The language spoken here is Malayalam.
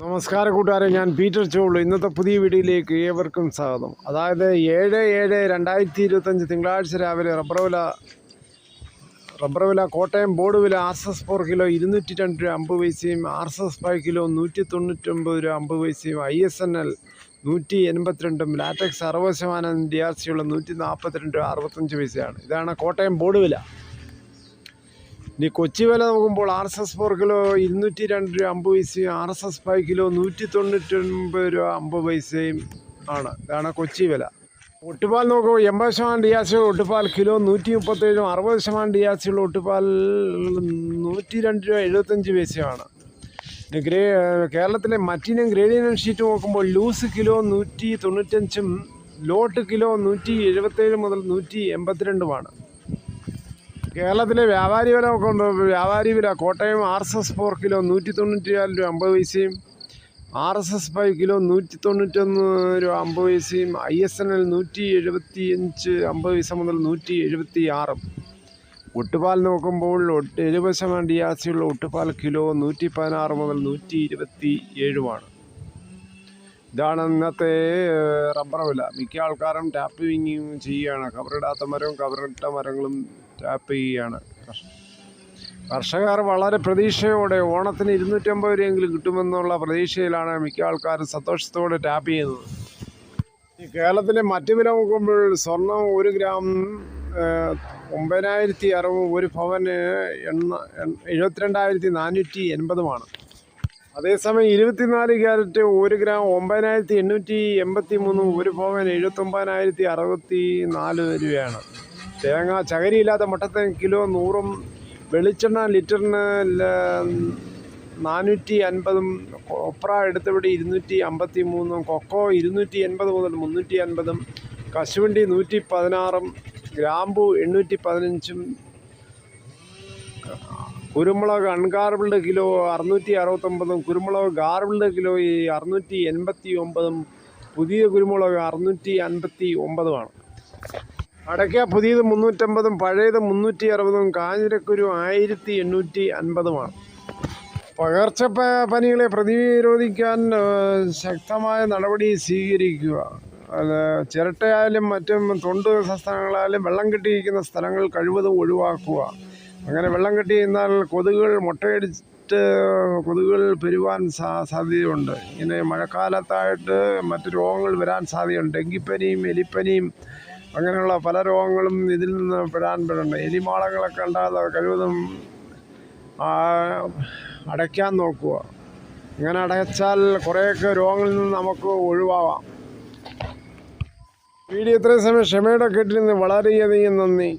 നമസ്കാരം കൂട്ടുകാരെ ഞാൻ പീറ്റർ ചോളു. ഇന്നത്തെ പുതിയ വീഡിയോയിലേക്ക് ഏവർക്കും സ്വാഗതം. അതായത് ഏഴ് ഏഴ് രണ്ടായിരത്തി ഇരുപത്തഞ്ച് തിങ്കളാഴ്ച രാവിലെ റബ്ബർവില റബ്ബർവില റബ്ബർ വില കോട്ടയം ബോർഡ് വില R S S four kilo ഇരുന്നൂറ്റി രണ്ട് രൂപ അമ്പത് പൈസയും R S S five kilo നൂറ്റി തൊണ്ണൂറ്റൊമ്പത് രൂപ അമ്പത് പൈസയും ഐ എസ് എൻ എൽ നൂറ്റി എൺപത്തിരണ്ടും ലാറ്റക്സ് അറുപത് ശതമാനം ഡി ആർ സിയുള്ള നൂറ്റി നാൽപ്പത്തിരണ്ട് അറുപത്തഞ്ച് പൈസയാണ്. ഇതാണ് കോട്ടയം ബോർഡ് വില. ഇനി കൊച്ചി വില നോക്കുമ്പോൾ R S S four kilo ഇരുന്നൂറ്റി രണ്ട് രൂപ അമ്പത് പൈസയും R S S five kilo നൂറ്റി തൊണ്ണൂറ്റൊൻപത് രൂപ അമ്പത് പൈസയും ആണ്. ഇതാണ് കൊച്ചി വില. ഒട്ടുപാൽ നോക്കുമ്പോൾ എൺപത് ശതമാനം ഡിയാസിയുള്ള ഒട്ടുപാൽ കിലോ നൂറ്റി മുപ്പത്തേഴും അറുപത് ശതമാനം ഡിയാസിയുള്ള ഒട്ടുപാൽ നൂറ്റി രണ്ട് രൂപ എഴുപത്തഞ്ച് പൈസയാണ് ഗ്രേ കേരളത്തിലെ മറ്റിനും ഗ്രേഡിയൻ ഷീറ്റ് നോക്കുമ്പോൾ ലൂസ് കിലോ നൂറ്റി തൊണ്ണൂറ്റഞ്ചും ലോട്ട് കിലോ നൂറ്റി എഴുപത്തേഴ് മുതൽ നൂറ്റി എൺപത്തിരണ്ടുമാണ് കേരളത്തിലെ വ്യാപാരി വില കൊണ്ട് വ്യാപാരി വില Kottayam R S S four kilo നൂറ്റി തൊണ്ണൂറ്റി നാല് രൂപ അമ്പത് പൈസയും R S S five kilo നൂറ്റി തൊണ്ണൂറ്റൊന്ന് രൂപ അമ്പത് പൈസയും ഐ എസ് എൻ എൽ നൂറ്റി എഴുപത്തി അഞ്ച് അമ്പത് പൈസ മുതൽ നൂറ്റി എഴുപത്തി ആറും ഒട്ടുപാൽ നോക്കുമ്പോൾ ഒട്ട് എഴുപത് ശതമാനം ഡിയാസിയുള്ള ഒട്ടുപാൽ കിലോ നൂറ്റി പതിനാറ് മുതൽ നൂറ്റി ഇരുപത്തി ഏഴുമാണ് ഇതാണ് ഇന്നത്തെ റബ്ബർ വില. മിക്ക ആൾക്കാരും ടാപ്പിങ് ചെയ്യുകയാണ്. കവറിടാത്ത മരവും കവറിട്ട മരങ്ങളും ടാപ്പ് ചെയ്യുകയാണ്. കർഷകർ വളരെ പ്രതീക്ഷയോടെ ഓണത്തിന് ഇരുന്നൂറ്റമ്പത് രൂപയെങ്കിലും കിട്ടുമെന്നുള്ള പ്രതീക്ഷയിലാണ് മിക്ക ആൾക്കാരും സന്തോഷത്തോടെ ടാപ്പ് ചെയ്യുന്നത്. കേരളത്തിലെ മറ്റു വില നോക്കുമ്പോൾ സ്വർണം ഒരു ഗ്രാം ഒമ്പതിനായിരത്തി അറുപത് ഒരു ഭവന് എണ്ണ എഴുപത്തിരണ്ടായിരത്തി നാനൂറ്റി എൺപതുമാണ്. അതേസമയം ഇരുപത്തിനാല് ക്യാരറ്റ് ഒരു ഗ്രാം ഒമ്പതിനായിരത്തി എണ്ണൂറ്റി എൺപത്തി മൂന്ന് ഒരു പവൻ എഴുപത്തൊമ്പതിനായിരത്തി അറുപത്തി നാല് രൂപയാണ്. തേങ്ങ ചകരിയില്ലാത്ത മുട്ടത്തേങ്ങ കിലോ നൂറും വെളിച്ചെണ്ണ ലിറ്ററിന് നാനൂറ്റി അൻപതും കൊപ്ര എടുത്തവിടെ ഇരുന്നൂറ്റി അമ്പത്തി മൂന്നും കൊക്കോ ഇരുന്നൂറ്റി എൺപത് മുതൽ മുന്നൂറ്റി അൻപതും കശുവണ്ടി നൂറ്റി പതിനാറും ഗ്രാമ്പു എണ്ണൂറ്റി പതിനഞ്ചും കുരുമുളക് അൺഗാർബിൾഡ് കിലോ അറുന്നൂറ്റി അറുപത്തൊമ്പതും കുരുമുളക് ഗാർബിൾഡ് കിലോ അറുന്നൂറ്റി എൺപത്തി ഒമ്പതും പുതിയ കുരുമുളക് അറുന്നൂറ്റി അൻപത്തി ഒമ്പതുമാണ് അടയ്ക്ക പുതിയത് മുന്നൂറ്റമ്പതും പഴയത് മുന്നൂറ്റി അറുപതും കാഞ്ഞിരക്കുരു ആയിരത്തി എണ്ണൂറ്റി അൻപതുമാണ് പകർച്ചപ്പ പനികളെ പ്രതിരോധിക്കാൻ ശക്തമായ നടപടി സ്വീകരിക്കുക. അത് ചിരട്ടയായാലും മറ്റും തൊണ്ട് സംസ്ഥാനങ്ങളായാലും വെള്ളം കെട്ടിയിരിക്കുന്ന സ്ഥലങ്ങൾ കഴിവതും ഒഴിവാക്കുക. അങ്ങനെ വെള്ളം കെട്ടി നിന്നാൽ കൊതുകുകൾ മുട്ടയടിച്ചിട്ട് കൊതുകുകൾ പെരുവാൻ സാധ്യതയുണ്ട്. ഇങ്ങനെ മഴക്കാലത്തായിട്ട് മറ്റ് രോഗങ്ങൾ വരാൻ സാധ്യതയുണ്ട്. ഡെങ്കിപ്പനിയും എലിപ്പനിയും അങ്ങനെയുള്ള പല രോഗങ്ങളും ഇതിൽ നിന്ന് പെടാൻ പെടുന്നുണ്ട്. എലിമാളങ്ങളൊക്കെ ഉണ്ടാകാതെ കഴിവതും അടയ്ക്കാൻ നോക്കുക. ഇങ്ങനെ അടച്ചാൽ കുറേയൊക്കെ രോഗങ്ങളിൽ നിന്ന് നമുക്ക് ഒഴിവാവാം. വീഡിയോ ഇത്രയും സമയം ക്ഷമയുടെ കേട്ടിരുന്ന് വളരെയധികം നന്ദി.